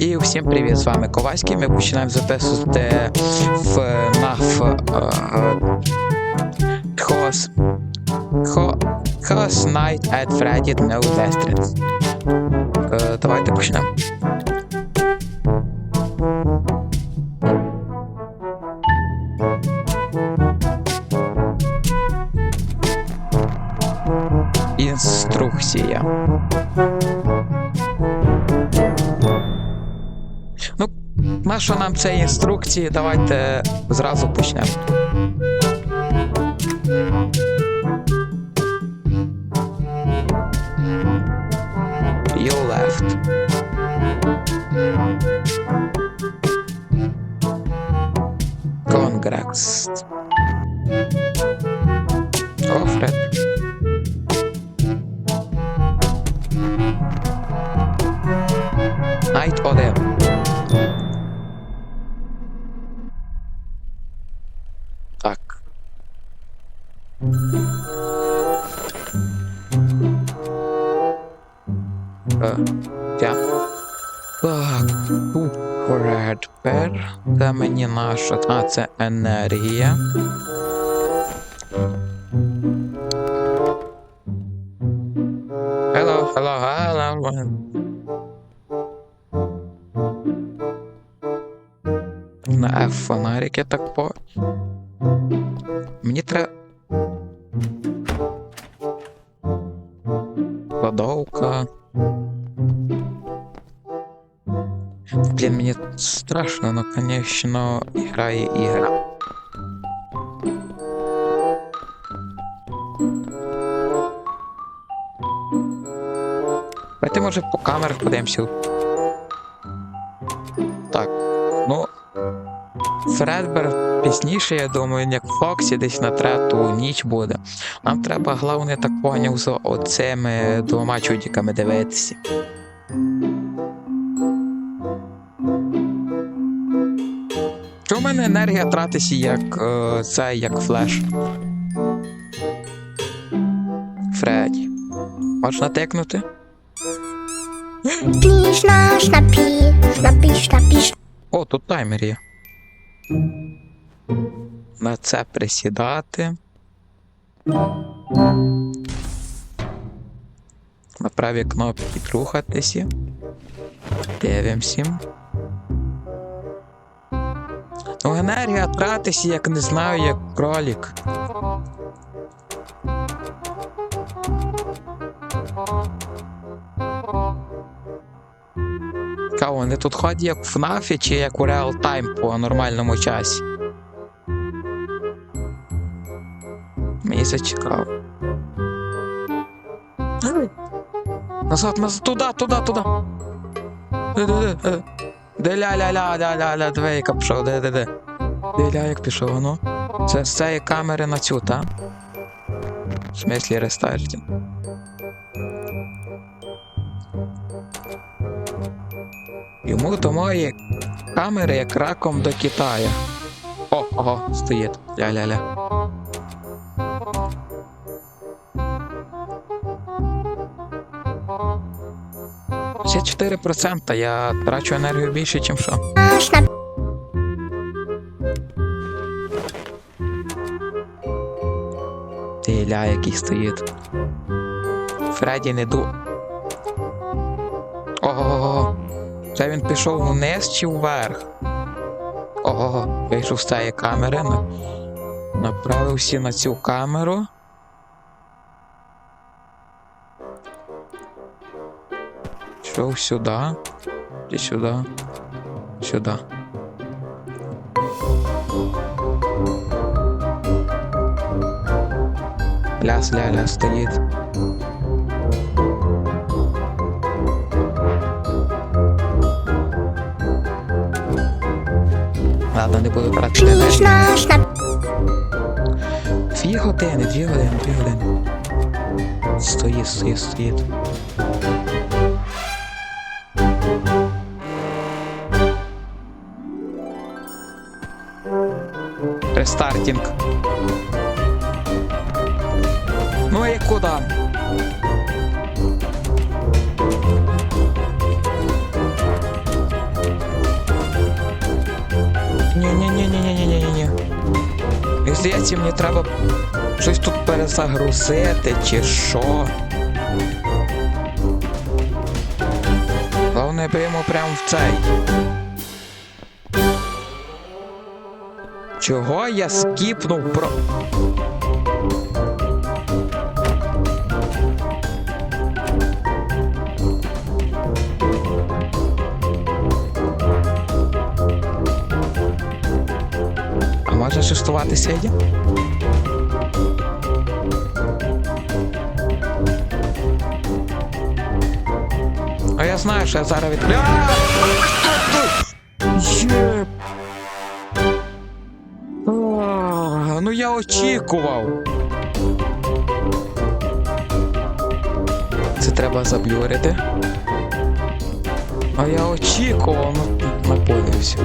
І всім привіт, з вами Ковальський. Ми починаємо записувати в НАФ Хос Хос Night at Freddy No Westerns. Е, Давайте почнемо. Нащо нам це інструкції? Давайте зразу почнемо. You left. Congrats. Так. Е. Так, тут Редбер. Це мені наша. А, це енергія. Hello, hello, hello. На F фонарики так по. Мені треба. Кладовка. Блін, мені страшно, но, конечно, грає ігра. Давайте, може, по камерах подивимося. Фредбер пізніше, я думаю, як Фоксі десь на трету ніч буде. Нам треба, головне, так поняв, за оцими двома чудиками дивитися. Чому в мене енергія тратиться як е, це, як флеш? Фредді. Можна тикнути? Пі, шна, шнапі, шнапі, шнапі, шнапі. О, тут таймер є. На це присідати. На правій кнопці рухатися. Дивимося. Ну, енергія тратиться, як не знаю, як кролік. Кого вони тут ходять як в FNAF чи як у Real Time по нормальному часі? Мені це цікаво. Назад, назад, туди, туди, туди. Де, де, де, де. Де ля ля ля ля ля ля двейка пішов, де де де. Де ля як пішов, ну? Це з цієї камери на цю, та? В смислі рестартінг. Йому до моєї камери як раком до Китая. О, ого, стоїть. Ля-ля-ля. Ще 4%, я трачу енергію більше, ніж що. Ти ля, який стоїть. Фредді не ду. Це він пішов вниз чи вверх? Ого, вийшов з цієї камери. на- Направився на цю камеру. Пішов сюди. І сюди. Сюди. Ляс ля-ля стоїть. Ладно, не буду брати шна. Дві години, дві години, дві години. Стоїть, стоїть, стоїть. Рестартінг. Ну і куди? Здається, мені треба щось тут перезагрузити чи що. Головне, прийму прямо в цей. Чого я скіпнув про. Сидя? А я знаю, що я зараз від. Є. А, Ну я очікував. Це треба заблюрити. А я очікував, ну напоївся.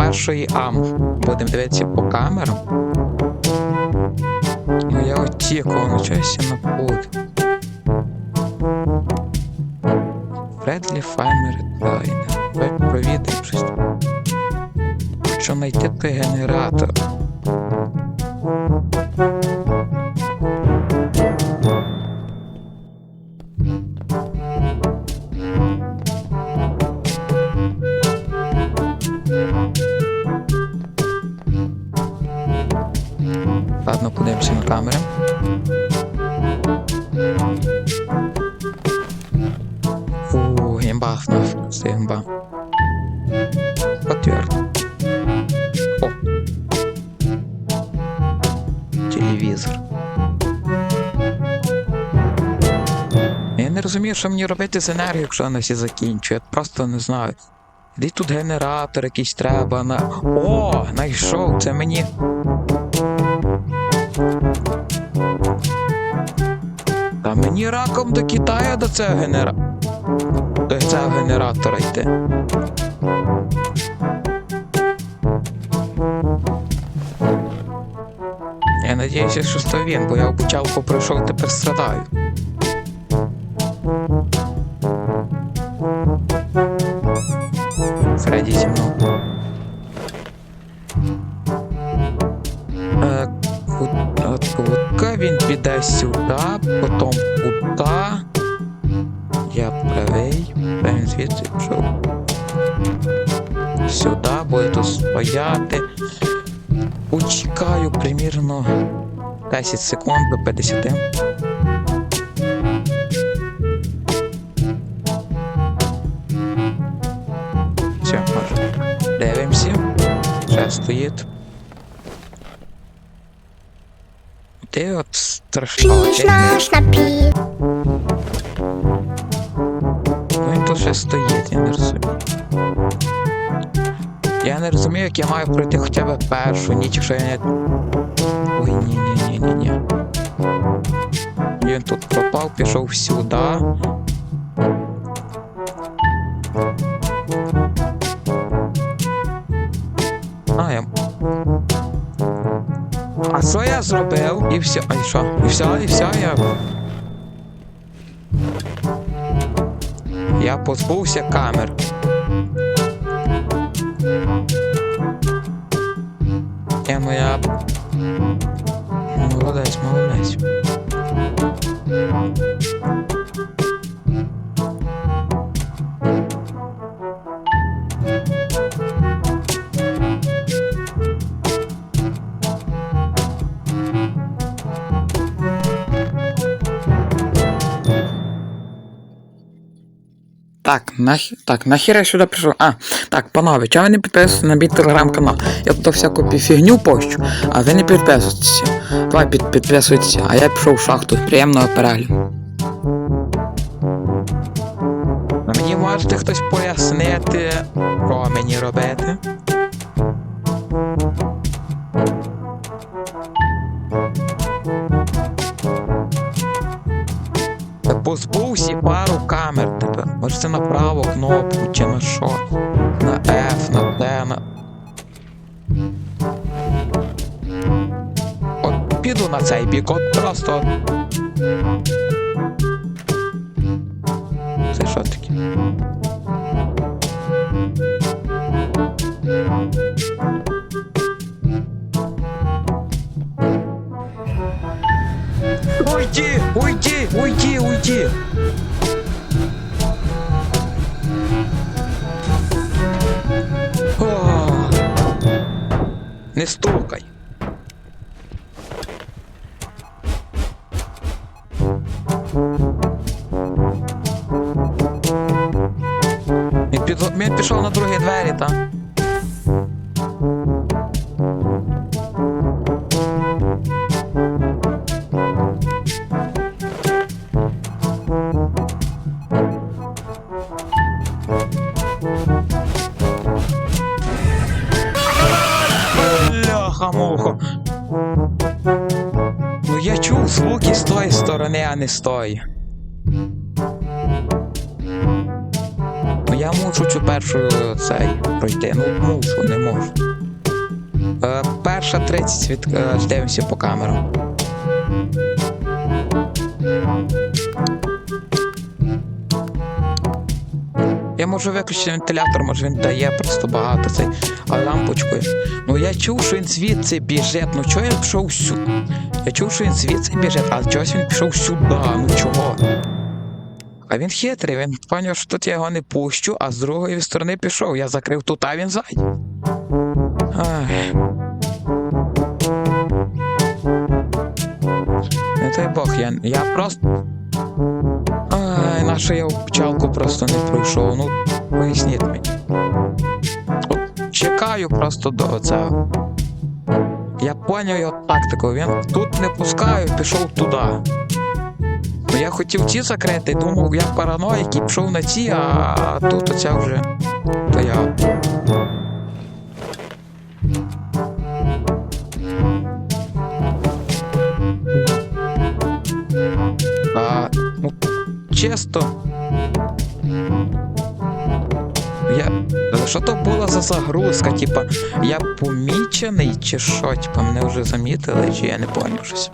Першої ам будемо дивитися по камерам. Ну я очікував, чогось я напуд. Фредлі Файмер Дайнер. Давай провідаємо щось. Що знайти той генератор? Ладно, подивимося на камери. Фу, гімба, це гімба. Подтверд. О. Телевізор. Я не розумію, що мені робити з енергією, якщо вона всі закінчує. Я просто не знаю. Де тут генератор якийсь треба на. О! Знайшов! Це мені. Раком до Китаю до цього генера... До цього генератора йти. Я надіюся, що став він, бо я обучалку пройшов, тепер страдаю. От кутка він піде сюди, потім куди. Я правий, він звідси пішов. Сюди буде тут стояти. Почекаю примірно 10 секунд до 50. Все, може. Дивимося. Ще стоїть. Ти от страшно. Ну він тут ще стоїть, я не розумію. Я не розумію, як я маю пройти хоча б першу ніч, якщо я не. Ой, ні, ні, ні, ні, ні. Він тут пропав, пішов сюди. Зробив? І все. А що? І все, і все, я. Я позбувся камер. Я моя. Молодець, молодець. Так, нах... так, нахер я сюди прийшов. А, так, панове, чого ви не підписуєтесь на мій телеграм-канал? Я тут всяку фігню пощу, а ви не підписуєтеся. Давай під, підписуйтеся, а я пішов в шахту. Приємного перегляду. Мені можете хтось пояснити, що мені робити? Позбувся пару камер тепер. Може це на праву кнопку чи на що? На F, на D, на. От піду на цей бік, от просто. Це що таке? Уйди, уйди, уйди. О, Не стукай. Він пішов на другі двері, так? Бляха-муха. Ну я чув звуки з тої сторони, а не з тої. Ну я мушу цю першу цей пройти. Ну мушу, не можу. Е, перша 30 від... е, дивимося по камерам. Я можу виключити вентилятор, може він дає просто багато цей, а лампочкою. Ну я чув, що він звідси біжить. Ну чого я пішов сюди? Я чув, що він звідси біжить, а чогось він пішов сюди. Ну чого? А він хитрий, він поняв, що тут я його не пущу, а з другої сторони пішов. Я закрив тут, а він ззаді. Ай. Не дай Бог, я, я просто. Нашу я в пчалку просто не пройшов. Ну, поясніть мені. От чекаю просто до цього. Я поняв його тактику. Він тут не пускаю, пішов туди. Ну я хотів ці закрити, думав, я параноїк і пішов на ці, а тут оця вже. То я. Чисто. Я. Що то була за загрузка? Типа, я помічений чи що? Типа, мене вже замітили, чи я не поняв щось.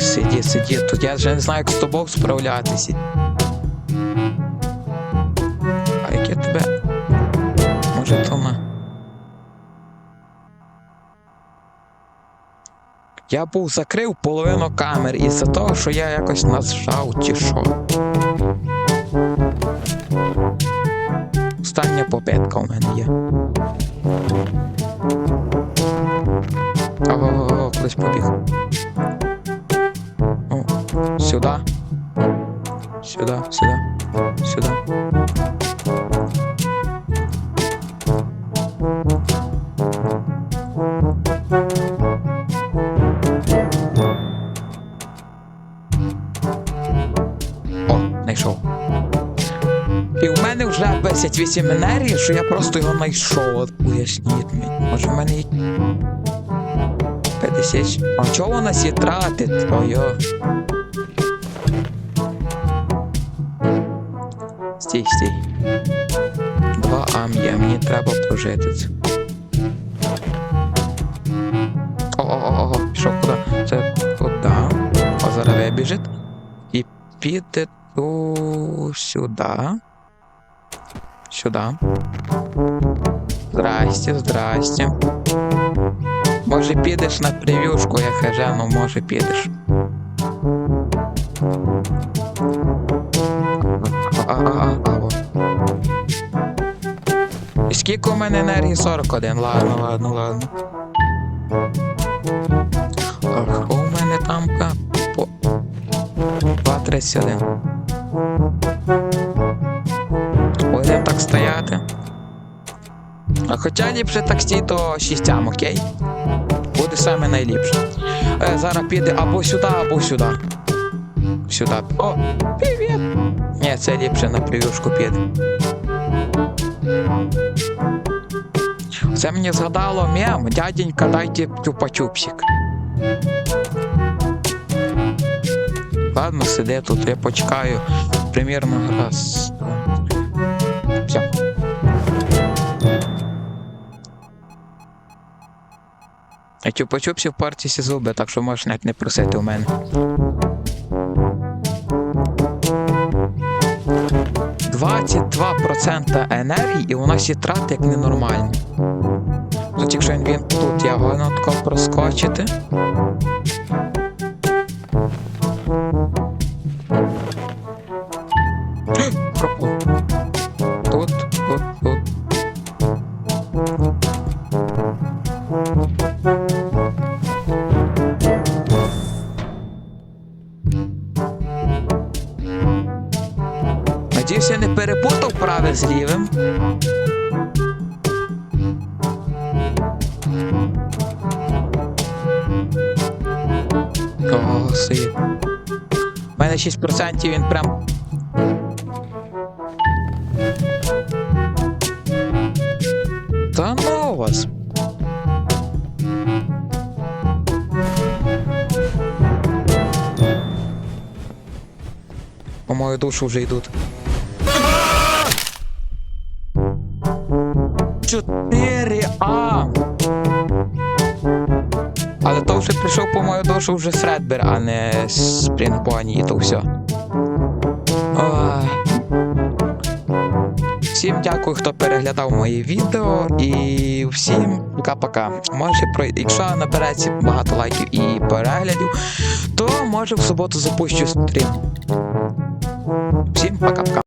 Сиді, сиді, тут я вже не знаю, як з тобою справлятися. Я був закрив половину камер із-за того, що я якось нажав чи що. Остання попитка у мене є. Ого, кудись побіг. О. Сюди, сюди, сюди. 28 енергії, що я просто його знайшов. От Уясніть мені. Може в мене 50. А чого вона нас є тратить? Ой-ой. Стій, стій. Два ам'я, мені треба прожити. О-о-о, пішов куди? Це куди? А зараз вибіжить. І піде ту сюди. Сюди. Здрасте, здрасте. Може підеш на прев'юшку, я хаже, ну може підеш. А, а, а, скільки у мене енергії? 41. Ладно, ладно, ладно. А у мене там? По... 231. Так стояти. А хоча ліпше так стій, то 6 ам, окей? Буде саме найліпше. Е, зараз піде або сюди, або сюди. Сюди. О, привіт! Ні, це ліпше на прев'юшку піде. Це мені згадало мем, дяденька, дайте чупа-чупсик. Ладно, сиди тут, я почекаю примірно раз. Все. А чупа-чупсі в партісі зуби, так що можеш навіть не просити у мене. Два процента енергії, і вона ще трати як ненормально. Тут якщо він тут діагонал тако проскочити. Надіюсь, я не перепутав праве з лівим. О. У мене 6% він прям. Та ну вас. По мою душу вже йдуть. 4А. Але то вже прийшов по мою душу вже Средбер, а не Спрінгпоні і то все. Всім дякую, хто переглядав мої відео, і всім пока-пока. Може, про... якщо набереться багато лайків і переглядів, то може в суботу запущу стрім. Всім пока-пока.